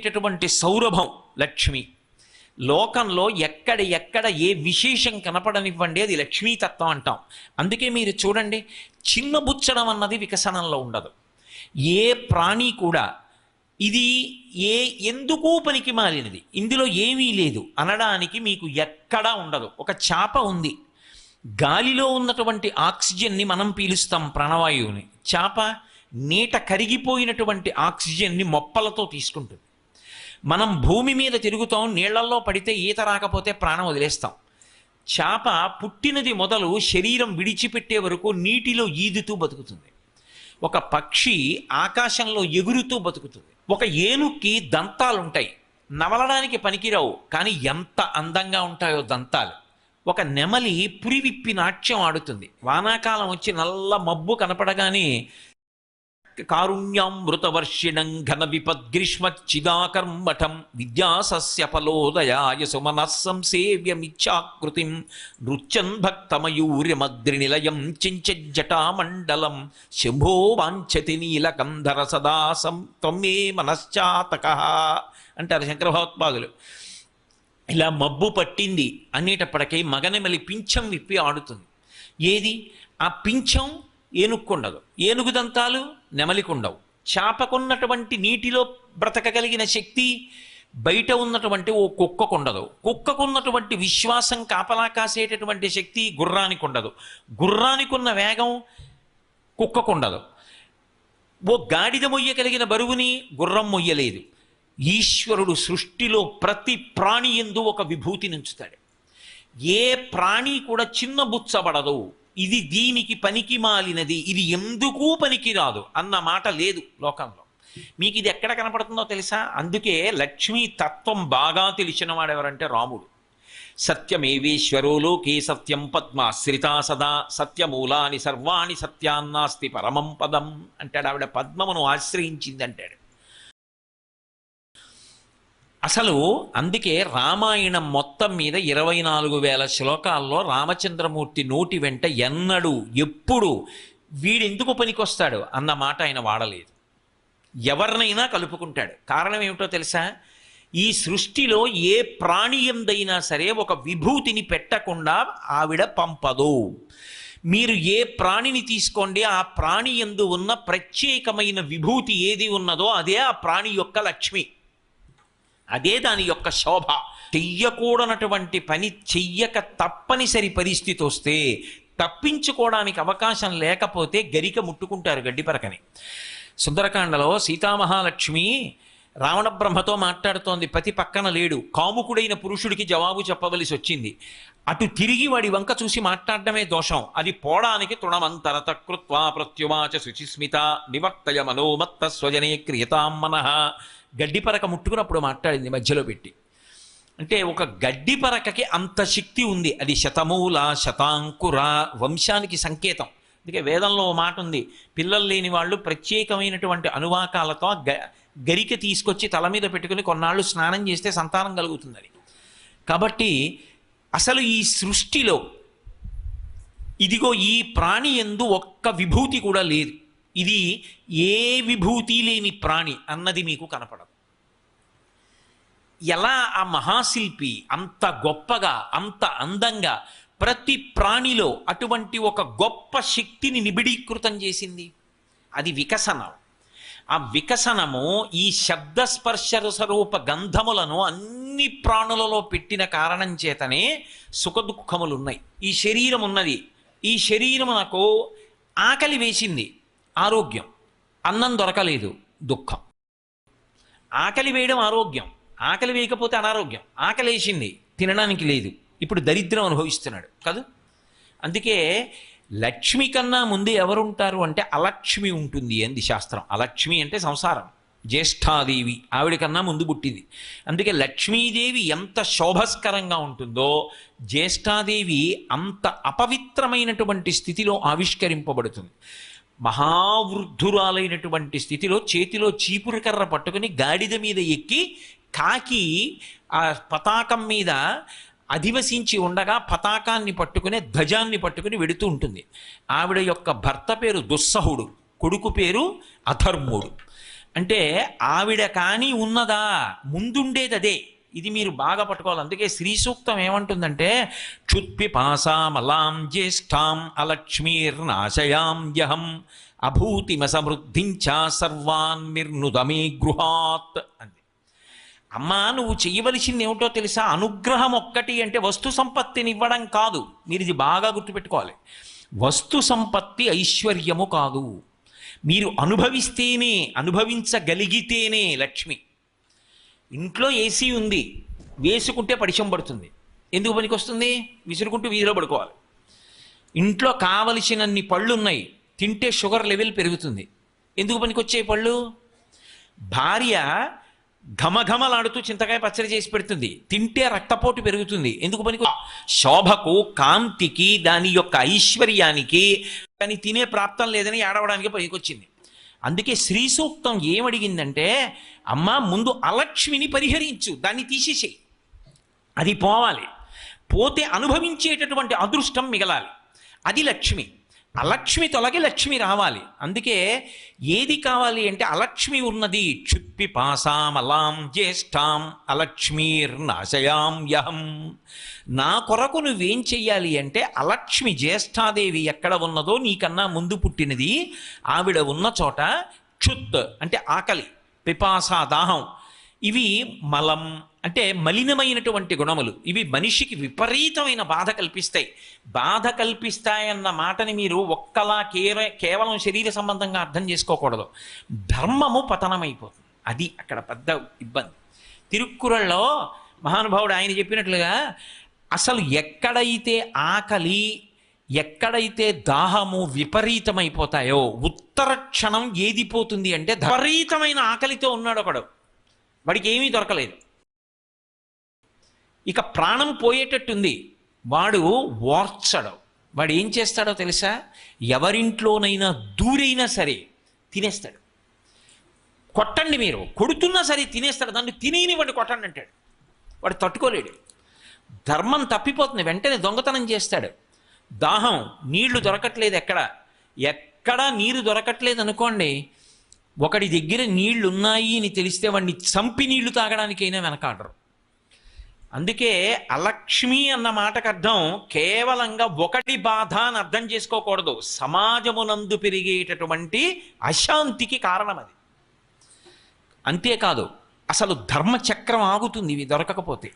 అనేటటువంటి సౌరభం లక్ష్మి. లోకంలో ఎక్కడ ఎక్కడ ఏ విశేషం కనపడనివ్వండి అది లక్ష్మీతత్వం అంటాం. అందుకే మీరు చూడండి చిన్న బుచ్చడం అన్నది వికసనంలో ఉండదు. ఏ ప్రాణి కూడా ఇది ఏ ఎందుకు పనికి మాలినది ఇందులో ఏమీ లేదు అనడానికి మీకు ఎక్కడా ఉండదు. ఒక చాప ఉంది గాలిలో ఉన్నటువంటి ఆక్సిజన్ని మనం పీలుస్తాం ప్రాణవాయువుని. చాప నీట కరిగిపోయినటువంటి ఆక్సిజన్ని మొప్పలతో తీసుకుంటుంది. మనం భూమి మీద తిరుగుతాం నీళ్ళల్లో పడితే ఈత రాకపోతే ప్రాణం వదిలేస్తాం. చేప పుట్టినది మొదలు శరీరం విడిచిపెట్టే వరకు నీటిలో ఈదుతూ బతుకుతుంది. ఒక పక్షి ఆకాశంలో ఎగురుతూ బతుకుతుంది. ఒక ఏనుక్కి దంతాలుంటాయి. నవలడానికి పనికిరావు కానీ ఎంత అందంగా ఉంటాయో దంతాలు. ఒక నెమలి పురివిప్పి నాట్యం ఆడుతుంది. వానాకాలం వచ్చి నల్ల మబ్బు కనపడగానే కారుణ్యామృతవర్షిణం ఘన విపద్గ్రీష్మచ్చిదాకర్మఠం విద్యాసస్య ఫలోదయాయ సుమనః సంసేవ్యమిచ్చాకృతిం నృత్యం భక్తమయూర్యమద్రినిలయం చించజ్జటామండలం శంభో వాంఛతి నీలకంధర సదాసం త్వమే మనశ్చాతక అంటారు శంకరభగవత్పాదులు. ఇలా మబ్బు పట్టింది అనేటప్పటికీ మగనెమలి పింఛం విప్పి ఆడుతుంది. ఏది? ఆ పింఛం ఏనుక్కుండదు. ఏనుగు దంతాలు నెమలికుండవు. చాపకున్నటువంటి నీటిలో బ్రతకగలిగిన శక్తి బయట ఉన్నటువంటి ఓ కుక్కకుండదు. కుక్కకున్నటువంటి విశ్వాసం కాపలా కాసేటటువంటి శక్తి గుర్రానికి ఉండదు గుర్రానికున్న వేగం కుక్కకుండదు. ఓ గాడిద మొయ్యగలిగిన బరువుని గుర్రం మొయ్యలేదు. ఈశ్వరుడు సృష్టిలో ప్రతి ప్రాణి ఎందు ఒక విభూతిని ఉంచుతాడు ఏ ప్రాణి కూడా చిన్న బుచ్చబడదు. ఇది దీనికి పనికి మాలినది ఇది ఎందుకు పనికిరాదు అన్న మాట లేదు లోకంలో. మీకు ఇది ఎక్కడ కనపడుతుందో తెలుసా? అందుకే లక్ష్మీ తత్వం బాగా తెలిసిన వాడెవరంటే రాముడు. సత్యమేవేశ్వరో లోకే సత్యం పద్మాశ్రితా సదా సత్యమూలాని సర్వాణి సత్యాన్నాస్తి పరమం పదం అంటాడు ఆవిడ పద్మమును ఆశ్రయించింది అంటాడు అసలు అందుకే రామాయణం మొత్తం మీద ఇరవై నాలుగు వేల శ్లోకాల్లో రామచంద్రమూర్తి నోటి వెంట ఎన్నడూ ఎప్పుడు వీడెందుకు పనికొస్తాడు అన్న మాట ఆయన వాడలేదు. ఎవరినైనా కలుపుకుంటాడు. కారణం ఏమిటో తెలుసా? ఈ సృష్టిలో ఏ ప్రాణియందైనా సరే ఒక విభూతిని పెట్టకుండా ఆవిడ పంపదు. మీరు ఏ ప్రాణిని తీసుకోండి ఆ ప్రాణి ఎందు ఉన్న ప్రత్యేకమైన విభూతి ఏది ఉన్నదో అదే ఆ ప్రాణి యొక్క లక్ష్మి. అదే దాని యొక్క శోభ. చెయ్యకూడనటువంటి పని చెయ్యక తప్పనిసరి పరిస్థితి వస్తే తప్పించుకోవడానికి అవకాశం లేకపోతే గరిక ముట్టుకుంటారు గడ్డిపరకని సుందరకాండలో సీతామహాలక్ష్మి రావణ బ్రహ్మతో మాట్లాడుతోంది పతి పక్కన లేడు. కాముకుడైన పురుషుడికి జవాబు చెప్పవలసి వచ్చింది. అటు తిరిగి వాడి వంక చూసి మాట్లాడడమే దోషం. అది పోవడానికి తృణమంతరత కృత్వా ప్రత్యువాచ శుచిస్మిత నివర్తయ మనోమత్త స్వజనే క్రియతాం మనః. గడ్డిపరక ముట్టుకున్నప్పుడు మాట్లాడింది మధ్యలో పెట్టి. అంటే ఒక గడ్డి పరకకి అంత శక్తి ఉంది. అది శతమూల శతాంకుర వంశానికి సంకేతం. అందుకే వేదంలో ఓ మాట ఉంది. పిల్లలు లేని వాళ్ళు ప్రత్యేకమైనటువంటి అనువాకాలతో గ గరిక తీసుకొచ్చి తల మీద పెట్టుకుని కొన్నాళ్ళు స్నానం చేస్తే సంతానం కలుగుతుందని కాబట్టి అసలు ఈ సృష్టిలో ఇదిగో ఈ ప్రాణి ఎందు ఒక్క విభూతి కూడా లేదు. ఇది ఏ విభూతి లేని ప్రాణి అన్నది మీకు కనపడదు. ఎలా ఆ మహాశిల్పి అంత గొప్పగా అంత అందంగా ప్రతి ప్రాణిలో అటువంటి ఒక గొప్ప శక్తిని నిబిడీకృతం చేసింది? అది వికసనం. ఆ వికసనము ఈ శబ్దస్పర్శ రసరూప గంధములను అన్ని ప్రాణులలో పెట్టిన కారణం చేతనే సుఖదుఖములు ఉన్నాయి ఈ శరీరం ఉన్నది ఈ శరీరమునకు ఆకలి వేసింది. ఆరోగ్యం. అన్నం దొరకలేదు దుఃఖం. ఆకలి వేయడం ఆరోగ్యం. ఆకలి వేయకపోతే అనారోగ్యం. ఆకలి వేసింది తినడానికి లేదు. ఇప్పుడు దరిద్రం అనుభవిస్తున్నాడు కాదు. అందుకే లక్ష్మి కన్నా ముందు ఎవరుంటారు అంటే అలక్ష్మి ఉంటుంది అంది శాస్త్రం. అలక్ష్మి అంటే సంసారం. జ్యేష్ఠాదేవి ఆవిడ కన్నా ముందు పుట్టింది. అందుకే లక్ష్మీదేవి ఎంత శోభస్కరంగా ఉంటుందో జ్యేష్ఠాదేవి అంత అపవిత్రమైనటువంటి స్థితిలో ఆవిష్కరింపబడుతుంది. మహావృద్ధురాలైనటువంటి స్థితిలో చేతిలో చీపురు కర్ర పట్టుకుని గాడిద మీద ఎక్కి కాకి ఆ పతాకం మీద అధివసించి ఉండగా పతాకాన్ని పట్టుకునే ధ్వజాన్ని పట్టుకుని వెడుతూ ఉంటుంది. ఆవిడ యొక్క భర్త పేరు దుస్సహుడు కొడుకు పేరు అధర్ముడు. అంటే ఆవిడ కానీ ఉన్నదా ముందుండేది అదే ఇది మీరు బాగా పట్టుకోవాలి. అందుకే శ్రీ సూక్తం ఏమంటుందంటే క్షుత్పిపాసామలాం జ్యేష్ఠాం అలక్ష్మీర్నాశయాం యహం అభూతిమ సమృద్ధించ సర్వాన్ నిర్నుదమే గృహాత్ అంది. అమ్మా నువ్వు చేయవలసింది ఏమిటో తెలుసా? అనుగ్రహం ఒక్కటి అంటే వస్తు సంపత్తిని ఇవ్వడం కాదు. మీరు ఇది బాగా గుర్తుపెట్టుకోవాలి. వస్తు సంపత్తి ఐశ్వర్యము కాదు. మీరు అనుభవిస్తేనే అనుభవించగలిగితేనే లక్ష్మి. ఇంట్లో ఏసీ ఉంది. వేసుకుంటే పడిశం పడుతుంది. ఎందుకు పనికి వస్తుంది విసురుకుంటూ వీధిలో పడుకోవాలి. ఇంట్లో కావలసినన్ని పళ్ళు ఉన్నాయి తింటే షుగర్ లెవెల్ పెరుగుతుంది. ఎందుకు పనికొచ్చే పళ్ళు? భార్య ఘమఘమలాడుతూ చింతకాయ పచ్చడి చేసి పెడుతుంది. తింటే రక్తపోటు పెరుగుతుంది. ఎందుకు పనికి? శోభకు కాంతికి దాని యొక్క ఐశ్వర్యానికి కానీ తినే ప్రాప్తం లేదని ఏడవడానికి పనికొచ్చింది. అందుకే శ్రీ సూక్తం ఏమడిగిందంటే అమ్మ ముందు అలక్ష్మిని పరిహరించు దాన్ని తీసేసేయి. అది పోవాలి. పోతే అనుభవించేటటువంటి అదృష్టం మిగలాలి. అది లక్ష్మి. అలక్ష్మి తొలగి లక్ష్మి రావాలి. అందుకే ఏది కావాలి అంటే అలక్ష్మి ఉన్నది. క్షుత్పి పాసామలాం జ్యేష్ఠాం అలక్ష్మీర్ నాశయాం యహం. నా కొరకు నువ్వేం చెయ్యాలి అంటే అలక్ష్మి జ్యేష్ఠాదేవి ఎక్కడ ఉన్నదో నీకన్నా ముందు పుట్టినది ఆవిడ ఉన్న చోట క్షుత్ అంటే ఆకలి పిపాసా దాహం. ఇవి మలం అంటే మలినమైనటువంటి గుణములు. ఇవి మనిషికి విపరీతమైన బాధ కల్పిస్తాయి. బాధ కల్పిస్తాయన్న మాటని మీరు ఒక్కలా కేర కేవలం శరీర సంబంధంగా అర్థం చేసుకోకూడదు. ధర్మము పతనమైపోతుంది. అది అక్కడ పెద్ద ఇబ్బంది. తిరుక్కురళ్ళలో మహానుభావుడు ఆయన చెప్పినట్లుగా అసలు ఎక్కడైతే ఆకలి ఎక్కడైతే దాహము విపరీతమైపోతాయో ఉత్తర క్షణం ఏది పోతుంది అంటే విపరీతమైన ఆకలితో ఉన్నాడు ఒకడు వాడికి ఏమీ దొరకలేదు. ఇక ప్రాణం పోయేటట్టుంది. వాడు ఓర్చడు వాడు ఏం చేస్తాడో తెలుసా? ఎవరింట్లోనైనా దూరైనా సరే తినేస్తాడు. కొట్టండి మీరు. కొడుతున్నా సరే తినేస్తాడు. దాన్ని తినేనివ్వండి కొట్టండి అంటాడు. వాడు తట్టుకోలేడు. ధర్మం తప్పిపోతుంది. వెంటనే దొంగతనం చేస్తాడు. దాహం నీళ్ళు దొరకట్లేదు ఎక్కడ? ఎక్కడా నీరు దొరకట్లేదు అనుకోండి ఒకడి దగ్గర నీళ్ళు ఉన్నాయి అని తెలిస్తే వాడిని చంపి నీళ్ళు తాగడానికైనా వెనకాడరు అందుకే అలక్ష్మి అన్న మాటకు అర్థం కేవలంగా ఒకటి బాధ అని అర్థం చేసుకోకూడదు. సమాజమునందు పెరిగేటటువంటి అశాంతికి కారణం అది. అంతేకాదు అసలు ధర్మచక్రం ఆగుతుంది ఇవి దొరకకపోతే.